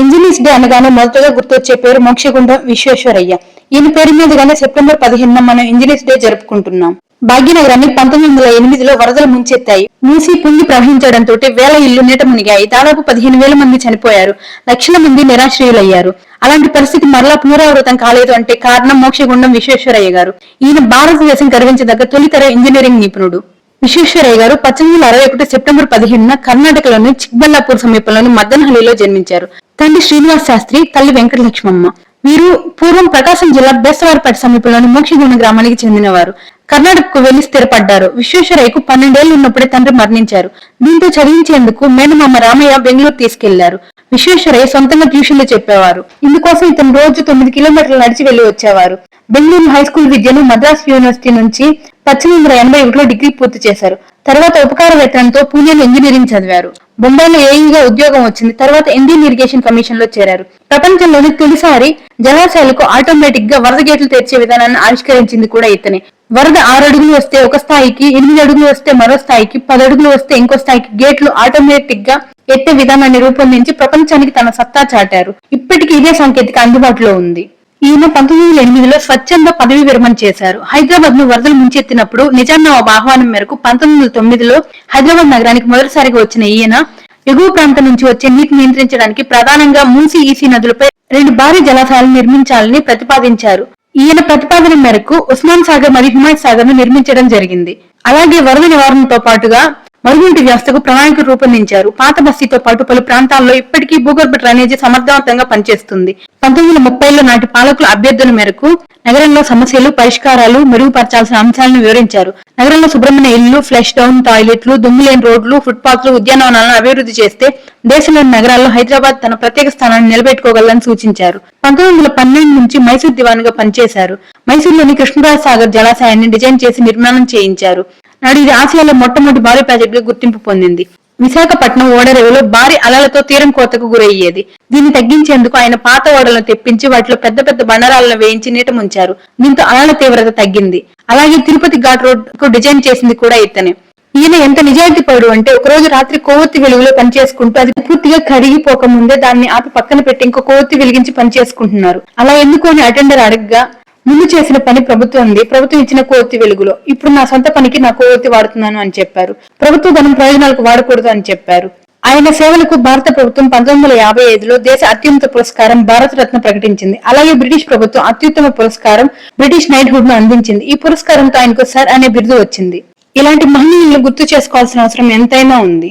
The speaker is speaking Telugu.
ఇంజనీర్స్ డే అనగానే మొదటగా గుర్తొచ్చే పేరు మోక్షగుండం విశ్వేశ్వరయ్య. ఈయన పేరు మీదుగానే సెప్టెంబర్ పదిహేనున మనం ఇంజనీర్స్ డే జరుపుకుంటున్నాం. భాగ్యనగరాన్ని పంతొమ్మిది వందల ఎనిమిదిలో వరదలు ముంచెత్తాయి. మూసి పుంగి ప్రవహించడంతో వేల ఇళ్ళు నీట మునిగాయి. దాదాపు పదిహేను వేల మంది చనిపోయారు. లక్షల మంది నిరాశ్రయులయ్యారు. అలాంటి పరిస్థితి మరలా పునరావృతం కాలేదు అంటే కారణం మోక్షగుండం విశ్వేశ్వరయ్య గారు. ఈయన భారతదేశం గర్వించదగ్గ తొలితర ఇంజనీరింగ్ నిపుణుడు. విశ్వేశ్వరయ్య గారు పద్దెనిమిది వందల అరవై ఒకటి సెప్టెంబర్ పదిహేనున కర్ణాటకలోని చిక్బల్లాపూర్ సమీపంలోని మద్దనహల్లిలో జన్మించారు. తండ్రి శ్రీనివాస్ శాస్త్రి తల్లి వెంకటలక్ష్మమ్మ. వీరు పూర్వం ప్రకాశం జిల్లా బేస్తవారిపేట సమీపంలోని మోక్షగుణ గ్రామానికి చెందినవారు. కర్ణాటకకు వెళ్ళి స్థిరపడ్డారు. విశ్వేశ్వరయ్యకు పన్నెండేళ్ళు ఉన్నప్పుడే తండ్రి మరణించారు. దీంతో చదివించేందుకు మేనమామ రామయ్య బెంగళూరు తీసుకెళ్ళారు. విశ్వేశ్వరయ్య సొంతంగా ట్యూషన్లు చెప్పేవారు. ఇందుకోసం ఇతను రోజు తొమ్మిది కిలోమీటర్లు నడిచి వెళ్ళి వచ్చేవారు. బెంగళూరు హై స్కూల్ విద్యను మద్రాస్ యూనివర్సిటీ నుంచి పద్దెనిమిది వందల ఎనభై ఒకటిలో డిగ్రీ పూర్తి చేశారు. తర్వాత ఉపకార వేతనంతో పూణేలో ఇంజనీరింగ్ చదివారు. బొంబాయిలో ఏఈగా ఉద్యోగం వచ్చింది. తర్వాత ఇండియన్ ఇరిగేషన్ కమిషన్లో చేరారు. ప్రపంచంలోని తొలిసారి జలాశయాలకు ఆటోమేటిక్గా వరద గేట్లు తెరిచే విధానాన్ని ఆవిష్కరించింది కూడా ఇతనే. వరద ఆరు అడుగులు వస్తే ఒక స్థాయికి ఎనిమిది అడుగులు వస్తే మరో స్థాయికి పది అడుగులు వస్తే ఇంకో స్థాయికి గేట్లు ఆటోమేటిక్గా ఎత్తే విధానాన్ని రూపొందించి ప్రపంచానికి తన సత్తా చాటారు. ఇప్పటికీ ఇదే సాంకేతిక అందుబాటులో ఉంది. ఈయన పంతొమ్మిది వందల ఎనిమిదిలో స్వచ్ఛంద పదవి విరమణ చేశారు. హైదరాబాద్ను వరదలు ముంచెత్తినప్పుడు నిజాం నవాబ్ ఆహ్వానం మేరకు పంతొమ్మిది వందల తొమ్మిదిలో హైదరాబాద్ నగరానికి మొదటిసారిగా వచ్చిన ఈయన ఎగువ ప్రాంతం నుంచి వచ్చే నీటి నియంత్రించడానికి ప్రధానంగా మున్సి ఈసీ నదులపై రెండు భారీ జలాశయాలు నిర్మించాలని ప్రతిపాదించారు. ఈయన ప్రతిపాదన మేరకు ఉస్మాన్ సాగర్ మరియు హిమాయత్ సాగర్ను నిర్మించడం జరిగింది. అలాగే వరద నివారణతో పాటుగా మరుగునీటి వ్యవస్థకు ప్రణాళిక రూపొందించారు. పాత బస్తీతో పాటు పలు ప్రాంతాల్లో ఇప్పటికీ భూగర్భ డ్రైనేజీ సమర్థవంతంగా పనిచేస్తుంది. పంతొమ్మిది వందల ముప్పైలో నాటి పాలకుల అభ్యర్థుల మేరకు నగరంలో సమస్యలు పరిష్కారాలు మెరుగుపరచాల్సిన అంశాలను వివరించారు. నగరంలో శుభ్రమైన ఇళ్ళు ఫ్లష్ డౌన్ టాయిలెట్లు దుమ్ములేని రోడ్లు ఫుట్పాత్లు ఉద్యానవనాలను అభివృద్ధి చేస్తే దేశంలోని నగరాల్లో హైదరాబాద్ తన ప్రత్యేక స్థానాన్ని నిలబెట్టుకోగలని సూచించారు. పంతొమ్మిది వందల పన్నెండు నుంచి మైసూర్ దివాన్గా పనిచేశారు. మైసూర్లోని కృష్ణరాజ సాగర్ జలాశయాన్ని డిజైన్ చేసి నిర్మాణం చేయించారు. నాడు ఇది ఆసియాలో మొట్టమొదటి భారీ ప్రాజెక్టుగా గుర్తింపు పొందింది. విశాఖపట్నం ఓడరేవులో భారీ అలలతో తీరం కోతకు గురయ్యేది. దీన్ని తగ్గించేందుకు ఆయన పాత ఓడలను తెప్పించి వాటిలో పెద్ద పెద్ద బండరాలను వేయించి నీట ముంచారు. దీంతో అలల తీవ్రత తగ్గింది. అలాగే తిరుపతి ఘాట్ రోడ్కు డిజైన్ చేసింది కూడా ఇతనే. ఈయన ఎంత నిజాయితీ పడు అంటే ఒకరోజు రాత్రి కొవ్వొత్తి వెలుగులో పనిచేసుకుంటూ అది పూర్తిగా కరిగిపోక ముందే దాన్ని ఆపి పక్కన పెట్టి ఇంకో కొవ్వొత్తి వెలిగించి పనిచేసుకుంటున్నారు. అలా ఎందుకు అని అటెండర్ అడగగా ముందు చేసిన పని ప్రభుత్వంది ప్రభుత్వం ఇచ్చిన కోర్తి వెలుగులో. ఇప్పుడు నా సొంత పనికి నా కోర్తి వాడుతున్నాను అని చెప్పారు. ప్రభుత్వ ధనం ప్రయోజనాలకు వాడకూడదు అని చెప్పారు. ఆయన సేవలకు భారత ప్రభుత్వం పంతొమ్మిది వందల యాభై ఐదులో దేశ అత్యున్నత పురస్కారం భారతరత్న ప్రకటించింది. అలాగే బ్రిటిష్ ప్రభుత్వం అత్యుత్తమ పురస్కారం బ్రిటిష్ నైట్హుడ్ను అందించింది. ఈ పురస్కారంతో ఆయనకు సర్ అనే బిరుదు వచ్చింది. ఇలాంటి మహనీయులను గుర్తు చేసుకోవాల్సిన అవసరం ఎంతైనా ఉంది.